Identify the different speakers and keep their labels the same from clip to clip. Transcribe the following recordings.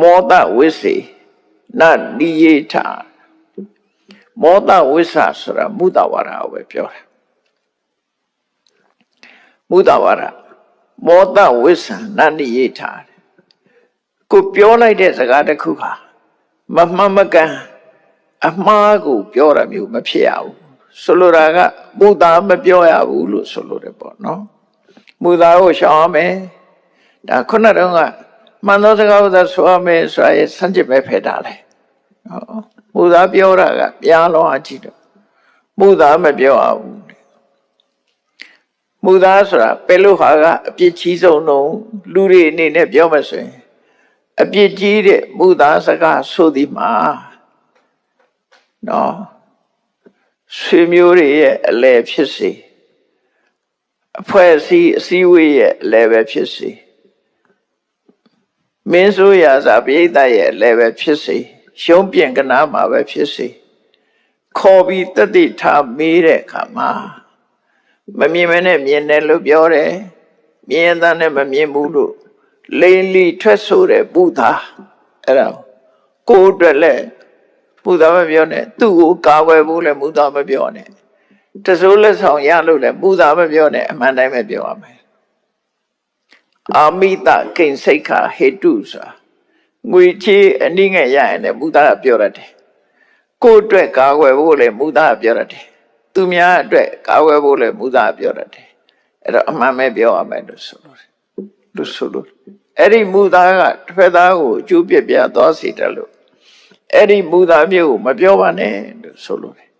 Speaker 1: မောတဝိစေနနိယေထမောတဝိဆဆိုတာမုဒဝါဒကိုပဲပြောတာမုဒဝါဒမောတဝိဆနနိယေထကိုပြောလိုက်တဲ့စကားတစ်ခုဟာမမှန်မကန်အမှားကိုပြောတာမျိုးမဖြစ်ရဘူးဆိုလိုတာကမူသားမပြောရဘူးလို့ဆိုလိုတယ်ပေါ့နော်မူသားကိုရှောင်ရမယ်ဒါခုနတုန်းက မှန်သောစကားကိုသာဆိုရမယ်ဆိုရဲစံကျင်ပဲဖယ်တာလေဟောမူသားပြောတာကပြားလောအကြည့်တော့မူသားမပြောရဘူးမူသားဆိုတာပဲလို့ဟာကအပြစ်ကြီးဆုံးတော့လူတွေအနေနဲ့ပြောမှဆိုရင်အပြစ်ကြီးတဲ့မူသားစကားဆိုသည်မှာနော်ဆွေမျိုးတွေရဲ့အလဲဖြစ်စေအဖွဲ့အစည်းအစည်းအဝေးရဲ့အလဲပဲဖြစ်စေ မင်းဆိုရာစာပိဋကရဲ့အလဲပဲဖြစ်စေရှုံးပြင်ကနာမှာပဲဖြစ်စေခေါ်ပြီးတတိထားမေးတဲ့အခါမှာမမြင်မနဲ့မြင်တယ်လို့ပြောတယ်မြင်ရင်သားနဲ့မမြင်ဘူးလို့လိန်လီထွက်ဆိုတဲ့ဘုရားအဲ့ဒါကိုယ်အတွက်လည်းဘုရားမပြောနဲ့သူ့ကိုကာကွယ်ဖို့လည်းဘုရားမပြောနဲ့တစိုးလက်ဆောင်ရလို့လည်းဘုရားမပြောနဲ့အမှန်တိုင်းပဲပြောရမယ် အာမိတကိဉ္စိတ်ခဟေတုဆိုတာငွေချေးအနည်းငယ်ရရင်လည်းဘုရားကပြောရတယ်ကိုယ့်အတွက်ကာကွယ်ဖို့လည်းဘုရားကပြောရတယ်သူများအတွက်ကာကွယ်ဖို့လည်းဘုရားကပြောရတယ်အဲ့တော့အမှန်ပဲပြောရမယ်လို့ဆိုလို့လို့ဆိုလို့အဲ့ဒီမူသားကတစ်ဖက်သားကိုအကျိုးပြပြသွားစေတယ်လို့အဲ့ဒီမူသားမျိုးကိုမပြောပါနဲ့လို့ဆိုလို့တယ်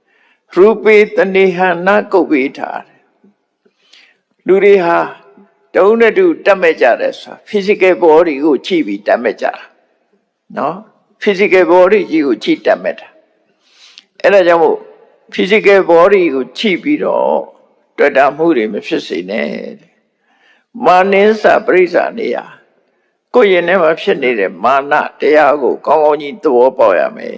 Speaker 1: ရူပေတနေဟနာကုတ်ပေးထားတယ်လူတွေဟာ တုံးနဲ့တူတတ်မဲ့ကြတယ်ဆိုတာ physical body ကိုကြည့်ပြီးတတ်မဲ့ကြတာနော် physical body ကြီးကိုကြည့်တတ်မဲ့တာအဲ့ဒါကြောင့်မို့ physical body ကိုကြည့်ပြီးတော့တွေ့တာမှုတွေမဖြစ်စေနဲ့တဲ့မာနင်းစာပရိစ္ဆာနေရကိုယ့်ရင်ထဲမှာဖြစ်နေတဲ့မာနတရားကိုကောင်းကောင်းကြီးသဘောပေါက်ရမယ်